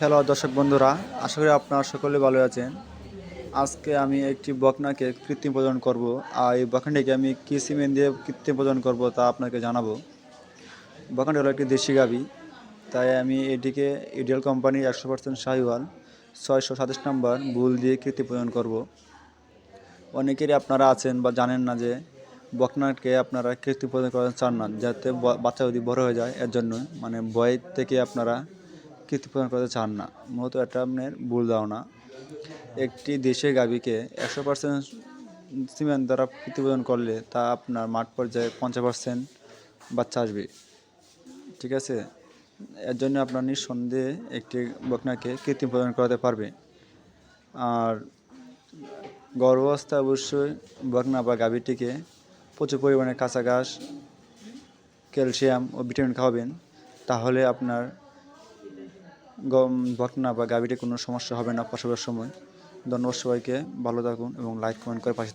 Hello দর্শক বন্ধুরা, আশা করি আপনারা সকলে ভালো আছেন। আজকে আমি একটি বকনাকে কৃত্রিম প্রজনন করব। আর এই বকনাটিকে আমি কী সিমেন্ট দিয়ে কৃত্রিম প্রজনন করব তা আপনাকে জানাব। বকনাটি হলো একটি দেশি গাবি, তাই আমি এটিকে ইডিয়াল কোম্পানির একশো পার্সেন্ট শাহিওয়াল, ছয়শো সাতাশ নম্বর বুল দিয়ে কৃত্রিম প্রজনন করব। অনেকেরই আপনারা আছেন বা জানেন না যে বকনাকে আপনারা কৃত্রিম প্রজনন করাতে চান না, যাতে বাচ্চা যদি বড় হয়ে যায়, এর জন্য মানে বয় থেকে আপনারা কৃত্রিম প্রদান করতে চান না। মূলত এটা আপনার ভুল ধারণা। একটি দেশের গাভীকে একশো পার্সেন্ট সিমেন্ট দ্বারা প্রজনন করলে তা আপনার মাঠ পর্যায়ে পঞ্চাশ পার্সেন্ট বাচ্চা আসবে। ঠিক আছে? এর জন্য আপনার নিঃসন্দেহে একটি বকনাকে কৃত্রিম প্রদান করাতে পারবে। আর গর্ভাবস্থায় অবশ্যই বকনা বা গাভীটিকে প্রচুর পরিমাণে কাঁচা ঘাস, ক্যালসিয়াম ও ভিটামিন খাওয়াবেন। তাহলে আপনার বকনা বা গাভীটির কোনো সমস্যা হবে না প্রসবের সময়। ধন্যবাদ সবাইকে, ভালো থাকুন এবং লাইক কমেন্ট করে পাশে